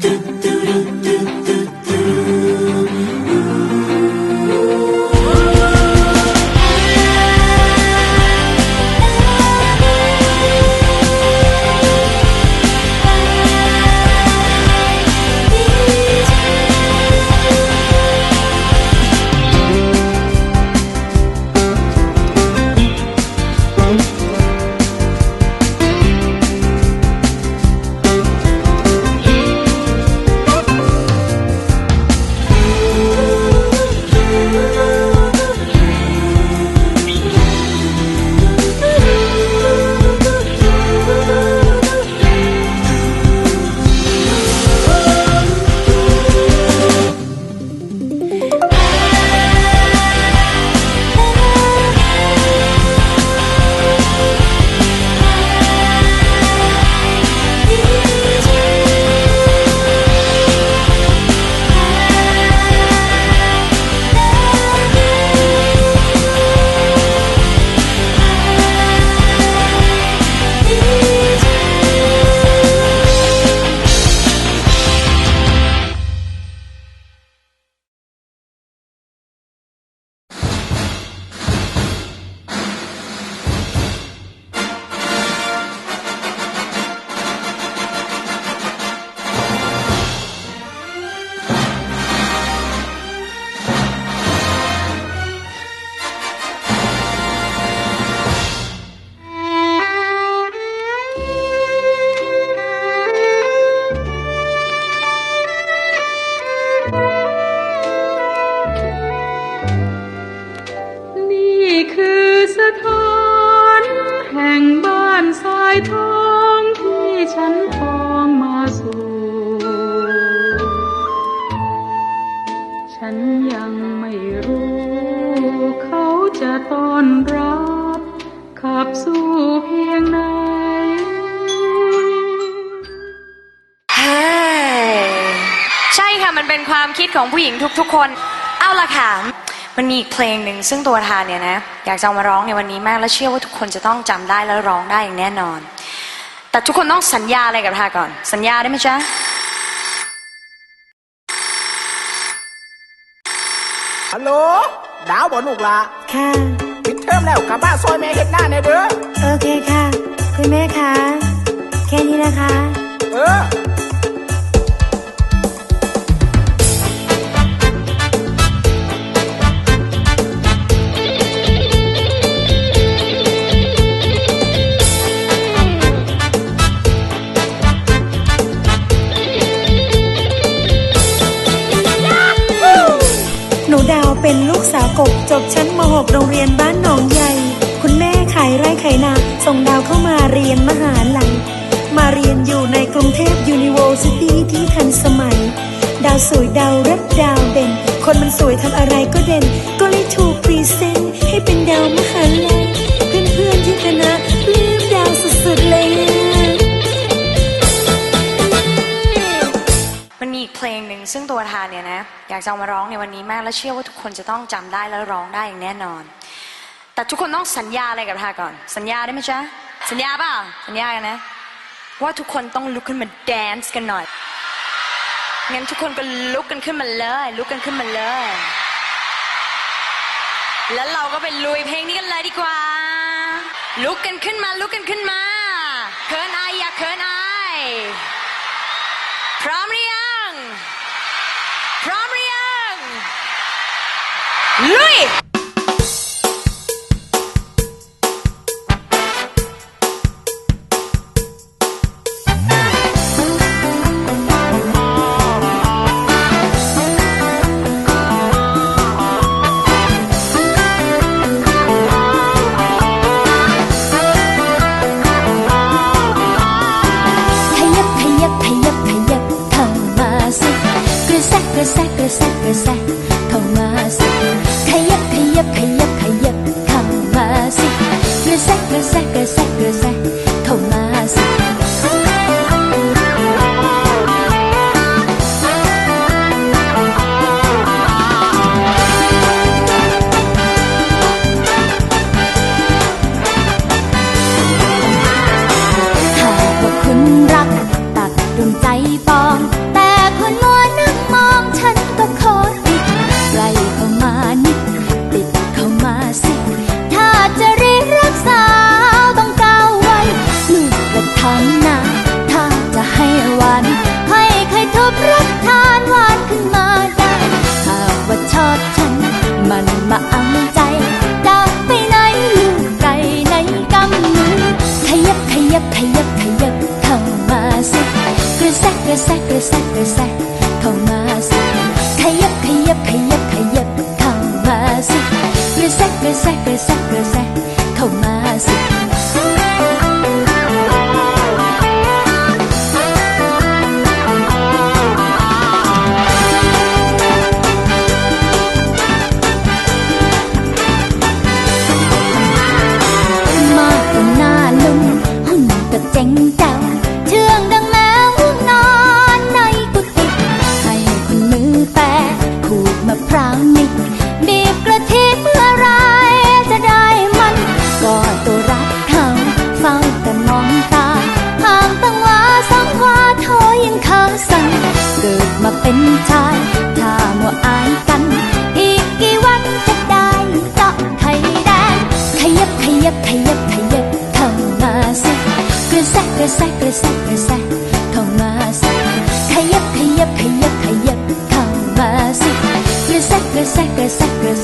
do do do ท้องที่ฉันทองมาสู่ ฉันยังไม่รู้ เขาจะต้อนรับ ขับสู้เพียงไหนเฮ้ยใช่ค่ะ มันเป็นความคิดของผู้หญิงทุกๆคน เอาละค่ะ มันมีอีกเพลงหนึ่งซึ่งตัวทานเนี่ยนะอยากจะเอามาร้องในวันนี้มากและเชื่อว่าทุกคนจะต้องจำได้และร้องได้อย่างแน่นอน แต่ทุกคนต้องสัญญาอะไรกับทาก่อน สัญญาได้ไหมจ๊ะฮัลโหลดาวบ่ลูกละค่ะปิดเทอมแล้วกลับบ้านซอยแม่เฮ็ดหน้าแน่เด้อโอเคค่ะ คุณแม่คะแค่นี้นะคะ เออ จบชั้นม .6 โรงเรียนบ้านหนองใหญ่ คุณแม่ขายไร่ขายนา ส่งดาวเข้ามาเรียนมหาลัย มาเรียนอยู่ในกรุงเทพยูนิเวอร์ซิตี้ที่ทันสมัย ดาวสวยดาวรับดาวเด่น คนมันสวยทำอะไรก็เด่น ก็เลยถูกพรีเซนต์ให้เป็นดาวมหาลัย เพื่อนๆที่คณะปลื้มดาวสุดๆเลย ซึ่งตัวทานเนี่ยนะอยากจะเอามาร้องในวันนี้มากและเชื่อว่าทุกคนจะต้องจำได้และร้องได้อย่างแน่นอน แต่ทุกคนต้องสัญญาอะไรกับทาก่อน สัญญาได้ไหมจ๊ะสัญญาเปล่าสัญญากันนะ ว่าทุกคนต้องลุกขึ้นมาแดนซ์กันหน่อยงั้นทุกคนก็ลุกกันขึ้นมาเลยลุกกันขึ้นมาเลย แล้วเราก็ไปลุยเพลงนี้กันเลยดีกว่า ลุกกันขึ้นมาลุกกันขึ้นมาเคินอายอย่าเคินอาย พร้อมหรือยัง พร้อมหรือยัง ลุย กระแซ มาเอาใจจากไปไหนลูกไก่ในกำมือขยับขยับขยับขยับเข้ามาสิกระแซกกระแซกกรกระแซกเข้ามาสิขยับขยับขยับขยับเข้ามาสิกระแซกกระแซกกรกระแซกเข้ามาสิ มะพร้าวนิดบีบกระทิเมื่อไรจะได้มันกอดตัวรักเขาเฝ้าแต่มองตาห่างตั้งว่าสังวาเธอยังขาสั่นเกิดมาเป็น sucker, sucker,